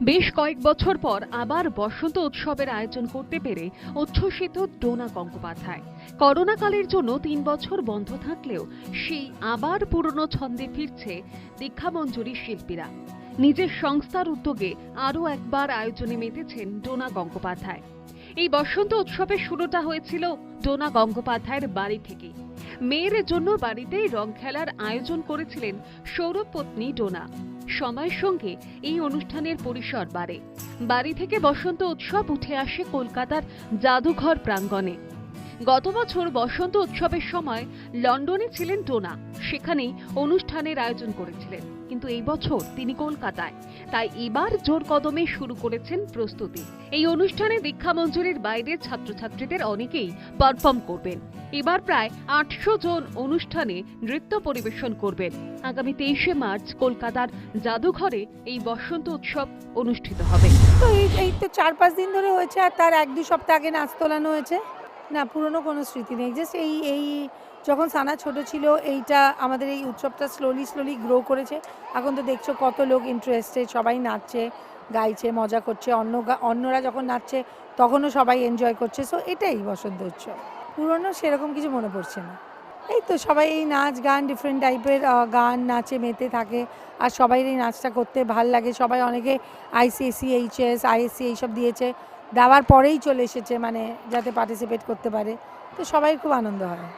বেশ কয়েক বছর পর আবার বসন্ত উৎসবের আয়োজন করতে পেরে উচ্ছ্বসিত ডোনা গঙ্গোপাধ্যায়। করোনাকালের জন্য তিন বছর বন্ধ থাকলেও সেই আবার পুরনো ছন্দে ফিরছে দীক্ষামঞ্জুরি শিল্পীরা। নিজের সংস্থার উদ্যোগে আরও একবার আয়োজনে মেতেছেন ডোনা গঙ্গোপাধ্যায়। এই বসন্ত উৎসবের শুরুটা হয়েছিল ডোনা গঙ্গোপাধ্যায়ের বাড়ি থেকে মেয়ের জন্য বাড়িতেই রং খেলার আয়োজন করেছিলেন সৌরভ পত্নী ডোনা। সময়ের সঙ্গে এই অনুষ্ঠানের পরিসর বাড়ে। বাড়ি থেকে বসন্ত উৎসব উঠে আসে কলকাতার জাদুঘর প্রাঙ্গণে। গত বছর বসন্ত উৎসবের সময় লন্ডনে ছিলেন টোনা। সেখানেই অনুষ্ঠানের আয়োজন করেছিলেন। কিন্তু এই বছর তিনি কলকাতায়। তাই এবার জোর কদমে শুরু করেছেন প্রস্তুতি। এই অনুষ্ঠানে দীক্ষা মঞ্জুরির বাইরে ছাত্রছাত্রীদের অনেকেই পারফর্ম করবেন। এবার প্রায় আটশো জন অনুষ্ঠানে নৃত্য পরিবেশন করবেন। আগামী তেইশে মার্চ কলকাতার জাদুঘরে এই বসন্ত উৎসব অনুষ্ঠিত হবে। তো এই তো চার পাঁচ দিন ধরে হয়েছে আর তার এক দু সপ্তাহ আগে নাচ তোলানো হয়েছে। না, পুরনো কোনো স্মৃতি নেই। জাস্ট এই এই যখন সানা ছোট ছিল, এইটা আমাদের এই উৎসবটা স্লোলি স্লোলি গ্রো করেছে। এখন তো দেখছ কত লোক ইন্টারেস্টেড সবাই নাচছে, গাইছে, মজা করছে। অন্য অন্যরা যখন নাচছে, তখনও সবাই এনজয় করছে। সো এটাই বসন্ত উৎসব। পুরনো সেরকম কিছু মনে পড়ছে না। এই তো সবাই এই নাচ গান ডিফারেন্ট টাইপের গান নাচে, মেতে থাকে। আর সবাই এই নাচটা করতে ভালো লাগে। সবাই অনেকে আইসিএসসি এইচএস আইএসসি এইসব দিয়েছে। দেওয়ার পরেই চলে এসেছে মানে যাতে পার্টিসিপেট করতে পারে। তো সবাই খুব আনন্দ হয়।